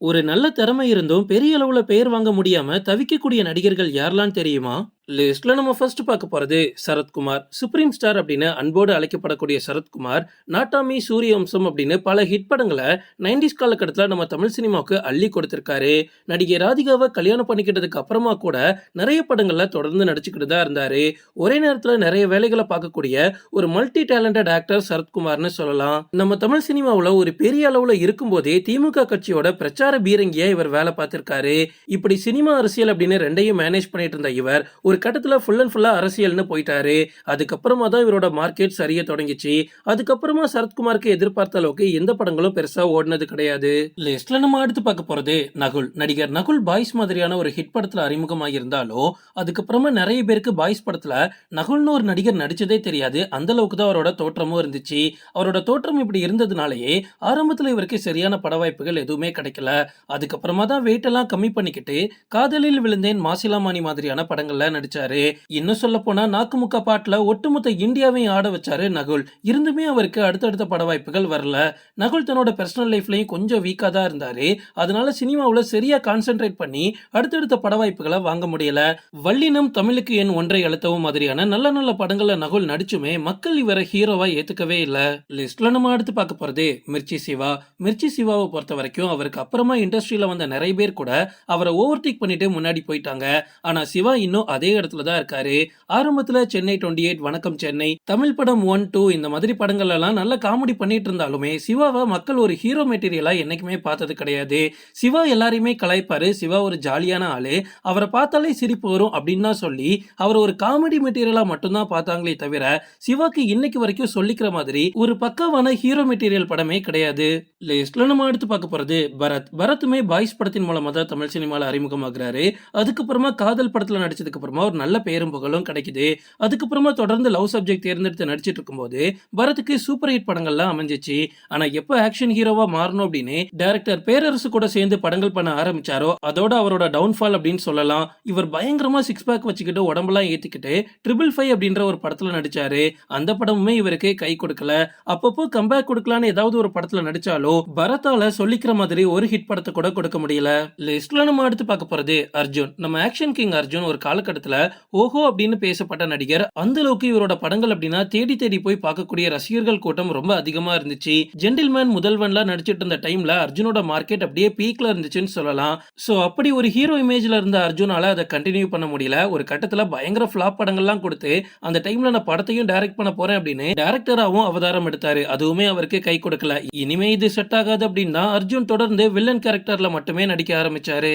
ஒரு நல்ல திறமை இருந்தும் பெரிய அளவுல பெயர் வாங்க முடியாம தவிக்கக்கூடிய நடிகர்கள் யாரெல்லாம் தெரியுமா? லிஸ்ட்ல நம்ம ஃபர்ஸ்ட் பார்க்க போறது சரத்குமார் சுப்ரீம் ஸ்டார் அப்படின்னு அன்போடு அழைக்கப்படக்கூடிய சரத்குமார் நாட்டாமி சூரியவம்சம் அப்படின்னு பல ஹிட் படங்களை நைன்டிஸ் காலகட்டத்தில் நம்ம தமிழ் சினிமாவுக்கு அள்ளி கொடுத்திருக்காரு. நடிகை ராதிகாவை கல்யாணம் பண்ணிக்கிட்டதுக்கு அப்புறமா கூட நிறைய படங்கள்ல தொடர்ந்து நடிச்சுக்கிட்டு தான் இருந்தாரு. ஒரே நேரத்தில் நிறைய வேலைகளை பார்க்கக்கூடிய ஒரு மல்டி டேலண்டட் ஆக்டர் சரத்குமார்னு சொல்லலாம். நம்ம தமிழ் சினிமாவில் ஒரு பெரிய அளவில் இருக்கும்போதே திமுக கட்சியோட பிரச்சார பீரங்கியா இவர் வேலை பார்த்திருக்காரு. இப்படி சினிமா அரசியல் அப்படின்னு ரெண்டையும் மேனேஜ் பண்ணிட்டு இருந்த இவர் ஒரு கட்டத்தில் ஃபுல் அண்ட் ஃபுல்லாக அரசியல்னு போயிட்டாரு. அதுக்கப்புறமா தான் இவரோட மார்க்கெட் சரிய தொடங்கிச்சு. அதுக்கப்புறமா சரத்குமாருக்கு எதிர்பார்த்த அளவுக்கு எந்த படங்களும் பெருசா ஓடினது கிடையாது. லிஸ்ட்ல நம்ம அடுத்து பார்க்க போறது நகுல். நடிகர் நகுல் பாய்ஸ் மாதிரியான ஒரு ஹிட் படத்துல அறிமுகமாக இருந்தாலும் அதுக்கப்புறமா நிறைய பேருக்கு பாய்ஸ் படத்துல நகுல்னு ஒரு நடிகர் நடிச்சதே தெரியாது. அந்த அளவுக்கு தான் அவரோட தோற்றமும் இருந்துச்சு. அவரோட தோற்றம் இப்படி இருந்ததுனாலயே ஆரம்பத்துல இவருக்கு சரியான பட வாய்ப்புகள் எதுவுமே கிடைக்கல. அதுக்கப்புறமா தான் வெயிட் எல்லாம் கம்மி பண்ணிக்கிட்டு காதலில் விழுந்தேன் மாசிலாமாணி மாதிரியான படங்கள்ல நடிச்சாரு. இன்னும் சொல்ல போனா நாக்குமுக்கா பாட்டுல ஒட்டுமொத்த இந்தியாவையும் ஆட வச்சாரு நகுல். இருந்துமே அவருக்கு அடுத்தடுத்த பட வாய்ப்புகள் வரல. நகுல் தன்னோட பர்சனல் லைஃப்லயும் கொஞ்சம் வீக்கா தான் இருந்தாரு. அதனால சினிமாவுல சரியா கான்சென்ட்ரேட் பண்ணி அடுத்தடுத்த பட வாய்ப்புகளை வாங்க முடியல. வள்ளினம் தமிழுக்கு என் ஒன்றை அழுத்தவும் மாதிரியான நல்ல நல்ல படங்கள்ல நகுல் நடிச்சுமே மக்கள் இவரை ஹீரோவா ஏத்துக்கவே இல்ல. லிஸ்ட்ல நம்ம அடுத்து பார்க்க போறது மிர்ச்சி சிவா. மிர்ச்சி சிவாவை பொறுத்த வரைக்கும் அவருக்கு அப்புறமா இண்டஸ்ட்ரியில வந்த நிறைய பேர் கூட அவரை ஓவர் டேக் பண்ணிட்டு முன்னாடி போயிட்டாங்க. ஆனா சிவா இன்னும் அதே அதே இடத்துல தான் இருக்காரு. ஆரம்பத்துல சென்னை டுவெண்ட்டி எயிட் வணக்கம் சென்னை. தமிழ் படம் ஒன் டூ இந்த மாதிரி படங்கள் எல்லாம் நல்ல காமெடி பண்ணிட்டு இருந்தாலுமே சிவாவை மக்கள் ஒரு ஹீரோ மெட்டீரியலா என்னைக்குமே பார்த்தது கிடையாது. சிவா எல்லாரையுமே கலாய்ப்பாரு. சிவா ஒரு ஜாலியான ஆளு. அவரை பார்த்தாலே சிரிப்பு வரும் அப்படின்னு சொல்லி அவர் ஒரு காமெடி மெட்டீரியலா மட்டும்தான் பார்த்தாங்களே தவிர சிவாக்கு இன்னைக்கு வரைக்கும் சொல்லிக்கிற மாதிரி ஒரு பக்காவான ஹீரோ மெட்டீரியல் படமே கிடையாது. லிஸ்ட்ல நம்ம அடுத்து பார்க்க போறது பரத். பரத்துமே பாய்ஸ் படத்தின் மூலமா தான் தமிழ் சினிமாவில் அறிமுகமாகிறாரு. அதுக்கப்புறமா காதல் படத்துல நடிச்சதுக்கு அப்புறமா ஒரு நல்ல பெயரும் புகழும் கிடைக்குது. அதுக்கப்புறமா தொடர்ந்து லவ் சப்ஜெக்ட் தேர்ந்தெடுத்து நடிச்சிட்டு இருக்கும்போது பரத்துக்கு சூப்பர் ஹிட் படங்கள்லாம் அமைஞ்சிச்சு. ஆனா எப்போ ஆக்ஷன் ஹீரோவா மாறணும் அப்படின்னு டைரக்டர் பேரரசு கூட சேர்ந்து படங்கள் பண்ண ஆரம்பிச்சாரோ அதோட அவரோட டவுன்ஃபால் அப்படின்னு சொல்லலாம். இவர் பயங்கரமா சிக்ஸ் பேக் வச்சுக்கிட்டு உடம்பெல்லாம் ஏத்திக்கிட்டு ட்ரிபிள் ஃபைவ் அப்படின்ற ஒரு படத்துல நடிச்சாரு. அந்த படமுமே இவருக்கு கை கொடுக்கல. அப்பப்போ கம்பேக் கொடுக்கலான்னு ஏதாவது ஒரு படத்துல நடிச்சாலோ பரத்தால சொல்லிக்கிற மாதிரி ஒரு ஹிட் படத்தை கூட கொடுக்க முடியல. லிஸ்ட்ல நம்ம அடுத்து பார்க்க போறது அர்ஜுன். நம்ம ஆக்ஷன் கிங் அர்ஜுன் ஒரு காலகட்டத்தில் ஓஹோ அப்படின்னு பேசப்பட்ட நடிகர் அந்த அளவுக்கு இவரோட படங்கள் அப்படின்னா தேடி தேடி போய் பார்க்கக்கூடிய ரசிகர்கள் கூட்டம் ரொம்ப அதிகமா இருந்துச்சு. ஜென்டில்மேன் முதல்வன்லாம் நடிச்சிட்டு இருந்த டைம்ல அர்ஜுனோட மார்க்கெட் அப்படியே பீக்ல இருந்துச்சுன்னு சொல்லலாம். சோ அப்படி ஒரு ஹீரோ இமேஜ்ல இருந்த அர்ஜுனால அதை கண்டினியூ பண்ண முடியல. ஒரு கட்டத்துல பயங்கர ஃபிளாப் படங்கள்லாம் கொடுத்து அந்த டைம்ல நான் படத்தையும் டைரக்ட் பண்ண போறேன் அப்படின்னு டேரக்டராகவும் அவதாரம் எடுத்தாரு. அதுவுமே அவருக்கு கை கொடுக்கல. இனிமே இது செட் ஆகாது அப்படின்னு அர்ஜுன் தொடர்ந்து வில்லன் கேரக்டர்ல மட்டுமே நடிக்க ஆரம்பிச்சாரு.